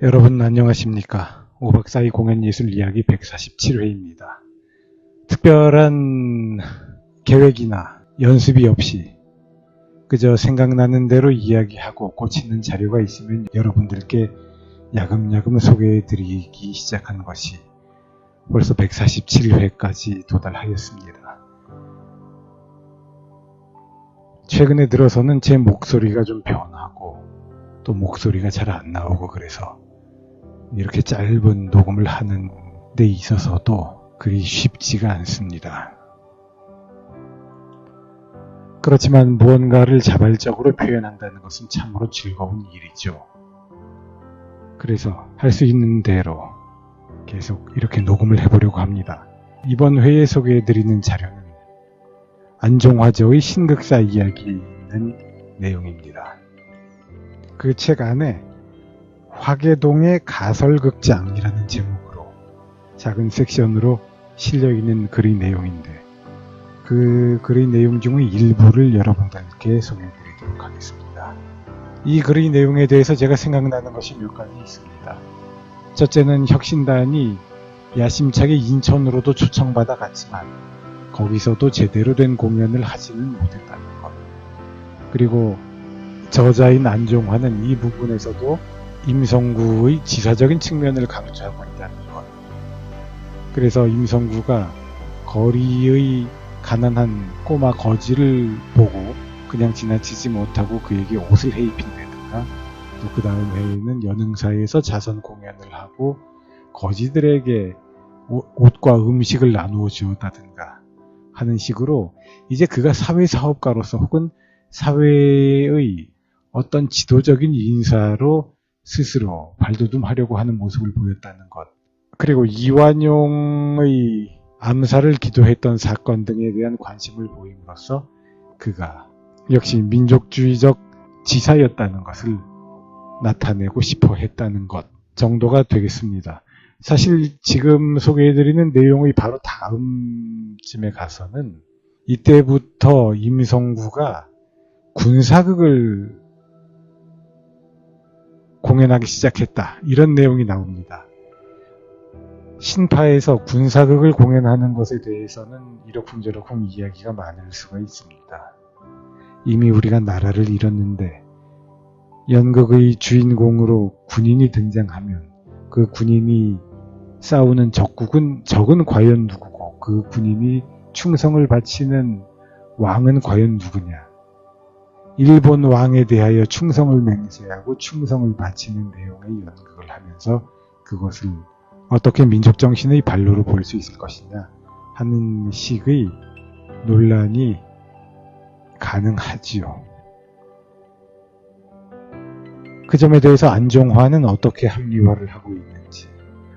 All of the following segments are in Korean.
여러분 안녕하십니까. 5박 4일 공연 예술 이야기 147회입니다. 특별한 계획이나 연습이 없이 그저 생각나는 대로 이야기하고 고치는 자료가 있으면 여러분들께 야금야금 소개해 드리기 시작한 것이 벌써 147회까지 도달하였습니다. 최근에 들어서는 제 목소리가 좀 변하고 또 목소리가 잘 안 나오고 그래서 이렇게 짧은 녹음을 하는 데 있어서도 그리 쉽지가 않습니다. 그렇지만 무언가를 자발적으로 표현한다는 것은 참으로 즐거운 일이죠. 그래서 할 수 있는 대로 계속 이렇게 녹음을 해보려고 합니다. 이번 회에 소개해드리는 자료는 안종화제의 신극사 이야기는 내용입니다. 그 책 안에 화계동의 가설극장이라는 제목으로 작은 섹션으로 실려 있는 글의 내용인데 그 글의 내용 중의 일부를 여러분들께 소개해드리도록 하겠습니다. 이 글의 내용에 대해서 제가 생각나는 것이 몇 가지 있습니다. 첫째는 혁신단이 야심차게 인천으로도 초청받아 갔지만 거기서도 제대로 된 공연을 하지는 못했다는 것. 그리고 저자인 안종화는 이 부분에서도 임성구의 지사적인 측면을 강조하고 있다는 것. 그래서 임성구가 거리의 가난한 꼬마 거지를 보고 그냥 지나치지 못하고 그에게 옷을 해입힌다든가 또 그 다음 해에는 연흥사에서 자선 공연을 하고 거지들에게 옷- 옷과 음식을 나누어 주었다든가 하는 식으로 이제 그가 사회 사업가로서 혹은 사회의 어떤 지도적인 인사로 스스로 발돋움하려고 하는 모습을 보였다는 것. 그리고 이완용의 암살을 기도했던 사건 등에 대한 관심을 보임으로써 그가 역시 민족주의적 지사였다는 것을 나타내고 싶어 했다는 것 정도가 되겠습니다. 사실 지금 소개해드리는 내용의 바로 다음쯤에 가서는 이때부터 임성구가 군사극을 공연하기 시작했다. 이런 내용이 나옵니다. 신파에서 군사극을 공연하는 것에 대해서는 이러쿵저러쿵 이야기가 많을 수가 있습니다. 이미 우리가 나라를 잃었는데 연극의 주인공으로 군인이 등장하면 그 군인이 싸우는 적국은 적은 과연 누구고 그 군인이 충성을 바치는 왕은 과연 누구냐 일본 왕에 대하여 충성을 맹세하고 충성을 바치는 내용의 연극을 하면서 그것을 어떻게 민족 정신의 발로로 볼 수 있을 것이냐 하는 식의 논란이 가능하지요. 그 점에 대해서 안종화는 어떻게 합리화를 하고 있는지,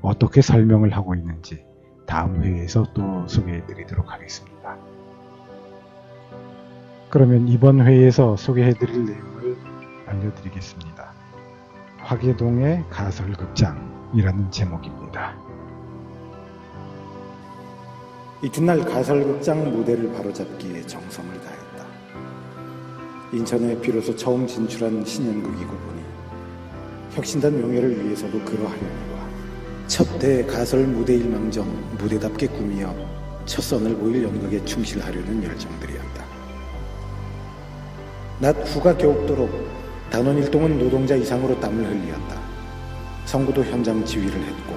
어떻게 설명을 하고 있는지 다음 회에서 또 소개해 드리도록 하겠습니다. 그러면 이번 회에서 소개해 드릴 내용을 알려드리겠습니다. 화계동의 가설극장이라는 제목입니다. 이튿날 가설극장 무대를 바로잡기에 정성을 다했다. 인천에 비로소 처음 진출한 신연극이고 보니 혁신단 명예를 위해서도 그러하려니와 첫 대 가설 무대일 망정 무대답게 꾸미어 첫 선을 보일 연극에 충실하려는 열정들이었다. 낮 후가 겨우도록 단원 일동은 노동자 이상으로 땀을 흘리었다. 성구도 현장 지휘를 했고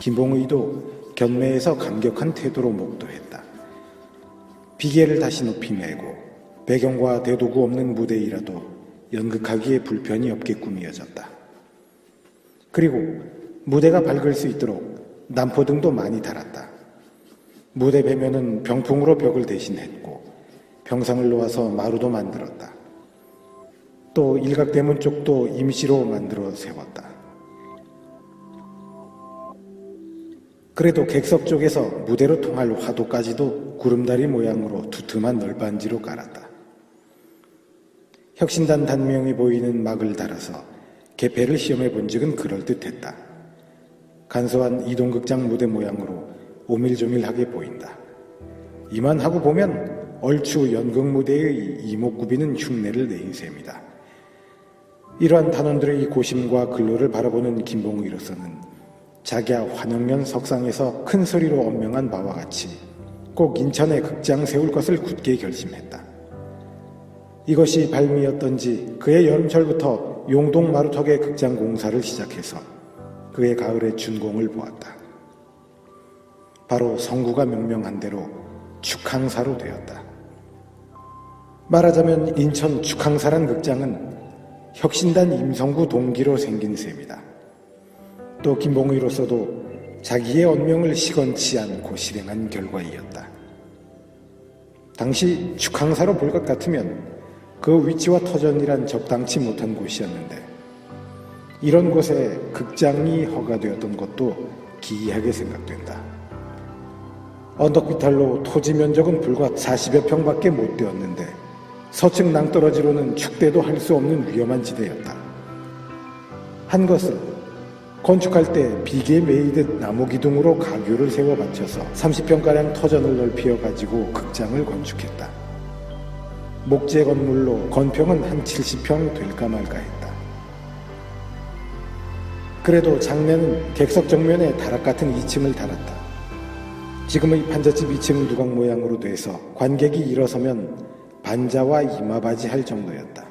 김봉의도 견매에서 감격한 태도로 목도했다. 비계를 다시 높이 메고 배경과 대도구 없는 무대이라도 연극하기에 불편이 없게 꾸미어졌다. 그리고 무대가 밝을 수 있도록 남포등도 많이 달았다. 무대 배면은 병풍으로 벽을 대신했고 병상을 놓아서 마루도 만들었다. 또 일각 대문 쪽도 임시로 만들어 세웠다. 그래도 객석 쪽에서 무대로 통할 화도까지도 구름다리 모양으로 두툼한 널빤지로 깔았다. 혁신단 단명이 보이는 막을 달아서 개폐를 시험해 본 적은 그럴듯했다. 간소한 이동극장 무대 모양으로 오밀조밀하게 보인다. 이만 하고 보면 얼추 연극 무대의 이목구비는 흉내를 내인 셈이다. 이러한 단원들의 고심과 근로를 바라보는 김봉의로서는 자기야 환영년 석상에서 큰 소리로 언명한 바와 같이 꼭 인천에 극장 세울 것을 굳게 결심했다. 이것이 발미였던지 그의 여름철부터 용동 마루턱의 극장 공사를 시작해서 그의 가을에 준공을 보았다. 바로 성구가 명명한 대로 축항사로 되었다. 말하자면 인천 축항사란 극장은 혁신단 임성구 동기로 생긴 셈이다. 또 김봉의로서도 자기의 언명을 시건치 않고 실행한 결과이었다. 당시 축항사로 볼 것 같으면 그 위치와 터전이란 적당치 못한 곳이었는데 이런 곳에 극장이 허가되었던 것도 기이하게 생각된다. 언덕비탈로 토지 면적은 불과 40여 평밖에 못 되었는데 서측 낭떠러지로는 축대도 할 수 없는 위험한 지대였다. 한 것은 건축할 때 비계 매이듯 나무 기둥으로 가교를 세워 받쳐서 30평가량 터전을 넓혀 가지고 극장을 건축했다. 목재 건물로 건평은 한 70평 될까 말까 했다. 그래도 장내는 객석 정면에 다락 같은 2층을 달았다. 지금의 판잣집 2층 누각 모양으로 돼서 관객이 일어서면 반자와 이마바지 할 정도였다.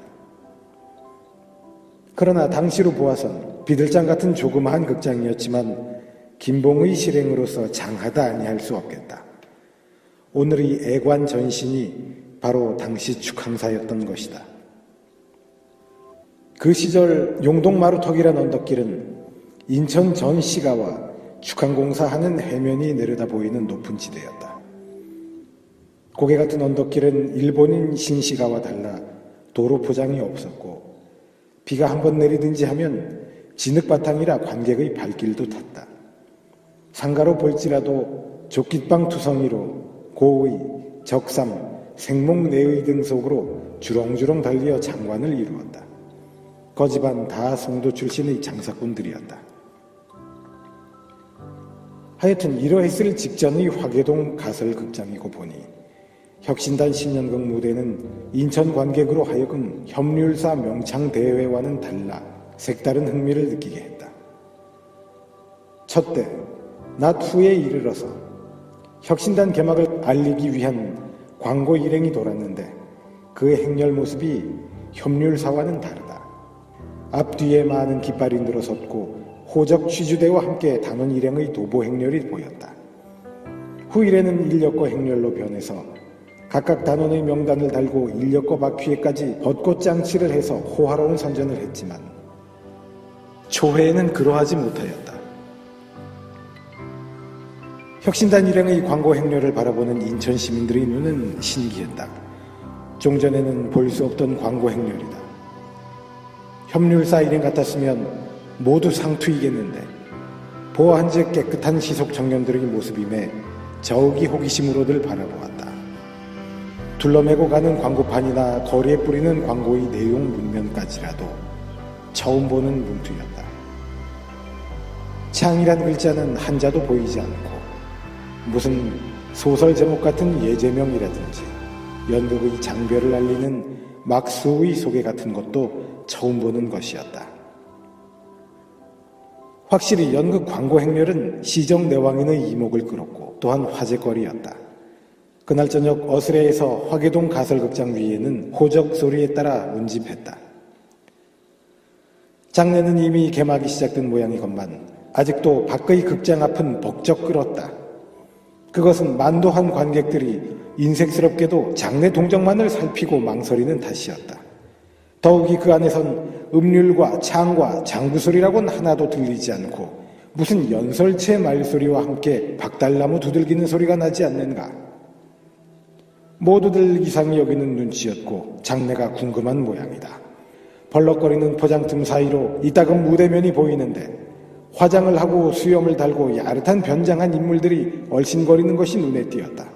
그러나 당시로 보아선 비들장 같은 조그마한 극장이었지만 김봉의 실행으로서 장하다 아니할 수 없겠다. 오늘의 애관 전신이 바로 당시 축항사였던 것이다. 그 시절 용동마루턱이란 언덕길은 인천 전 시가와 축항공사하는 해면이 내려다 보이는 높은 지대였다. 고개 같은 언덕길은 일본인 신시가와 달라 도로 포장이 없었고 비가 한 번 내리든지 하면 진흙바탕이라 관객의 발길도 탔다. 상가로 볼지라도 조깃방 투성이로 고의, 적삼, 생목 내의 등 속으로 주렁주렁 달리어 장관을 이루었다. 거집안 다 송도 출신의 장사꾼들이었다. 하여튼 이러했을 직전의 화계동 가설극장이고 보니 혁신단 신년극 무대는 인천 관객으로 하여금 협률사 명창 대회와는 달라 색다른 흥미를 느끼게 했다. 첫때, 낮 후에 이르러서 혁신단 개막을 알리기 위한 광고 일행이 돌았는데 그의 행렬 모습이 협률사와는 다르다. 앞뒤에 많은 깃발이 늘어섰고 호적 취주대와 함께 단원 일행의 도보 행렬이 보였다. 후일에는 인력거 행렬로 변해서 각각 단원의 명단을 달고 인력거 바퀴에까지 벚꽃 장치를 해서 호화로운 선전을 했지만 초회에는 그러하지 못하였다. 혁신단 일행의 광고 행렬을 바라보는 인천 시민들의 눈은 신기했다. 종전에는 볼 수 없던 광고 행렬이다. 협률사 일행 같았으면 모두 상투이겠는데 보아한즉 깨끗한 시속 청년들의 모습임에 저욱이 호기심으로들 바라보았다. 둘러매고 가는 광고판이나 거리에 뿌리는 광고의 내용 문면까지라도 처음 보는 문투였다. 창이란 글자는 한자도 보이지 않고 무슨 소설 제목 같은 예제명이라든지 연극의 장별을 알리는 막수의 소개 같은 것도 처음 보는 것이었다. 확실히 연극 광고 행렬은 시정 내왕인의 이목을 끌었고 또한 화제거리였다. 그날 저녁 어스레에서 화계동 가설극장 위에는 호적 소리에 따라 운집했다. 장례는 이미 개막이 시작된 모양이건만 아직도 밖의 극장 앞은 벅적 끓었다. 그것은 만도한 관객들이 인색스럽게도 장례 동정만을 살피고 망설이는 탓이었다. 더욱이 그 안에선 음률과 창과 장구소리라고는 하나도 들리지 않고 무슨 연설체 말소리와 함께 박달나무 두들기는 소리가 나지 않는가. 모두들 이상히 여기는 눈치였고 장례가 궁금한 모양이다. 벌럭거리는 포장틈 사이로 이따금 무대면이 보이는데 화장을 하고 수염을 달고 야릇한 변장한 인물들이 얼씬거리는 것이 눈에 띄었다.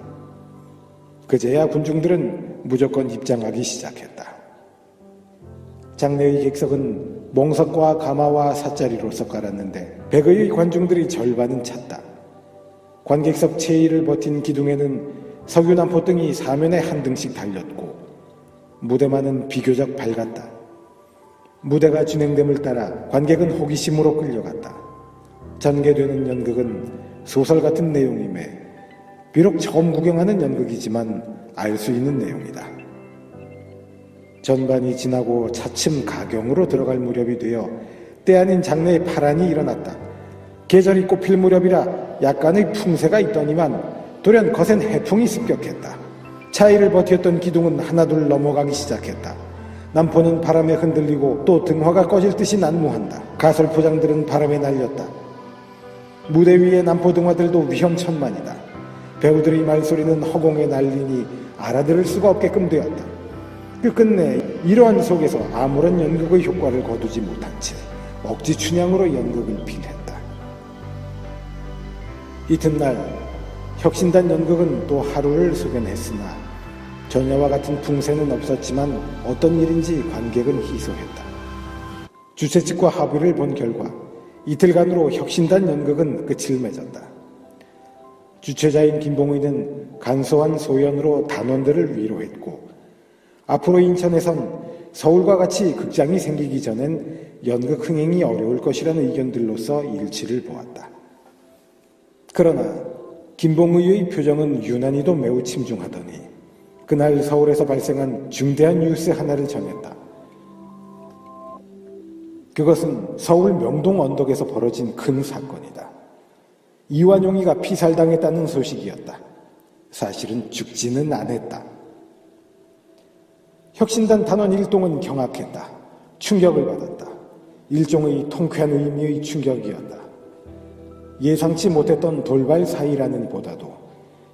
그제야 군중들은 무조건 입장하기 시작했다. 장례의 객석은 몽석과 가마와 사짜리로서 깔았는데 백의 관중들이 절반은 찼다. 관객석 체의를 버틴 기둥에는 석유난포 등이 사면에 한 등씩 달렸고 무대만은 비교적 밝았다. 무대가 진행됨을 따라 관객은 호기심으로 끌려갔다. 전개되는 연극은 소설 같은 내용임에 비록 처음 구경하는 연극이지만 알 수 있는 내용이다. 전반이 지나고 차츰 가경으로 들어갈 무렵이 되어 때 아닌 장래에 파란이 일어났다. 계절이 꽃필 무렵이라 약간의 풍세가 있더니만 돌연 거센 해풍이 습격했다. 차이를 버텼던 기둥은 하나둘 넘어가기 시작했다. 남포는 바람에 흔들리고 또 등화가 꺼질 듯이 난무한다. 가설포장들은 바람에 날렸다. 무대 위의 남포 등화들도 위험천만이다. 배우들의 말소리는 허공에 날리니 알아들을 수가 없게끔 되었다. 끝끝내 이러한 속에서 아무런 연극의 효과를 거두지 못한 채 억지 춘향으로 연극을 필했다. 이튿날 혁신단 연극은 또 하루를 소견했으나 전혀와 같은 풍세는 없었지만 어떤 일인지 관객은 희소했다. 주최 측과 합의를 본 결과 이틀간으로 혁신단 연극은 끝을 맺었다. 주최자인 김봉의는 간소한 소연으로 단원들을 위로했고 앞으로 인천에선 서울과 같이 극장이 생기기 전엔 연극 흥행이 어려울 것이라는 의견들로서 일치를 보았다. 그러나 김봉의의 표정은 유난히도 매우 침중하더니 그날 서울에서 발생한 중대한 뉴스 하나를 전했다. 그것은 서울 명동 언덕에서 벌어진 큰 사건이다. 이완용이가 피살당했다는 소식이었다. 사실은 죽지는 않았다. 혁신단 단원 일동은 경악했다. 충격을 받았다. 일종의 통쾌한 의미의 충격이었다. 예상치 못했던 돌발 사이라는 보다도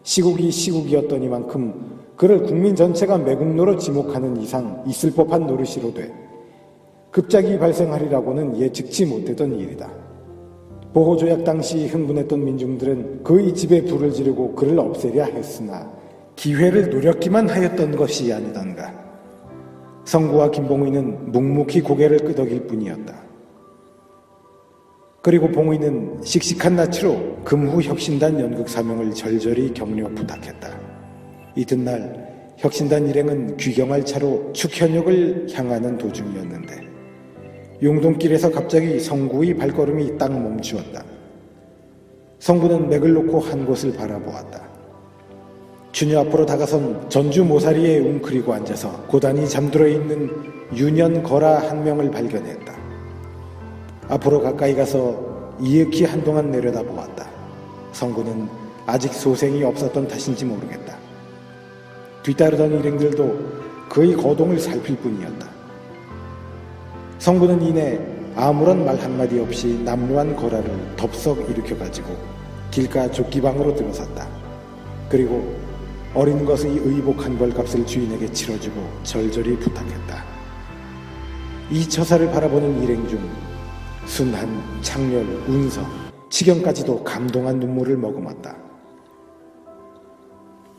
시국이 시국이었더니만큼 그를 국민 전체가 매국노로 지목하는 이상 있을 법한 노릇이로 돼 급작이 발생하리라고는 예측치 못했던 일이다. 보호조약 당시 흥분했던 민중들은 그의 집에 불을 지르고 그를 없애려 했으나 기회를 노렸기만 하였던 것이 아니던가. 성구와 김봉의는 묵묵히 고개를 끄덕일 뿐이었다. 그리고 봉의는 씩씩한 낯으로 금후 혁신단 연극 사명을 절절히 격려 부탁했다. 이튿날 혁신단 일행은 귀경할 차로 축현역을 향하는 도중이었는데 용동길에서 갑자기 성구의 발걸음이 딱 멈추었다. 성구는 맥을 놓고 한 곳을 바라보았다. 주녀 앞으로 다가선 전주 모사리에 웅크리고 앉아서 고단히 잠들어 있는 유년 거라 한 명을 발견했다. 앞으로 가까이 가서 이윽히 한동안 내려다 보았다. 성구는 아직 소생이 없었던 탓인지 모르겠다. 뒤따르던 일행들도 그의 거동을 살필 뿐이었다. 성구는 이내 아무런 말 한마디 없이 남루한 거라를 덥석 일으켜가지고 길가 조끼방으로 들어섰다. 그리고 어린 것의 의복 한 벌 값을 주인에게 치러주고 절절히 부탁했다. 이 처사를 바라보는 일행 중 순한, 창렬, 운서, 치경까지도 감동한 눈물을 머금었다.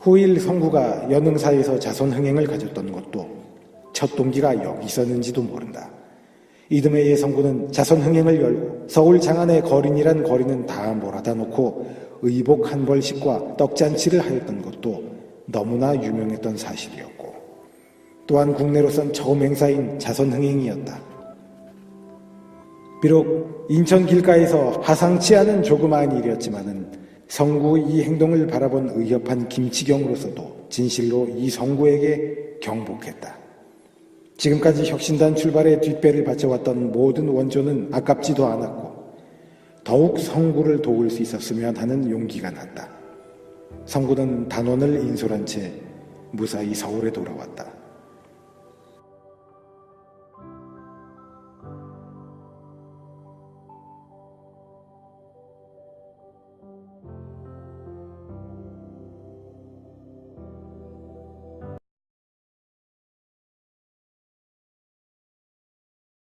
후일 성구가 연흥사에서 자손 흥행을 가졌던 것도 첫 동기가 여기 있었는지도 모른다. 이듬해 예성구는 자손 흥행을 열고 서울 장안의 거린이란 거리는 다 몰아다 놓고 의복 한 벌씩과 떡잔치를 하였던 것도 너무나 유명했던 사실이었고 또한 국내로선 처음 행사인 자손 흥행이었다. 비록 인천 길가에서 하상치 않은 조그마한 일이었지만은 성구의 이 행동을 바라본 의협한 김치경으로서도 진실로 이 성구에게 경복했다. 지금까지 혁신단 출발에 뒷배를 바쳐왔던 모든 원조는 아깝지도 않았고 더욱 성구를 도울 수 있었으면 하는 용기가 났다. 성구는 단원을 인솔한 채 무사히 서울에 돌아왔다.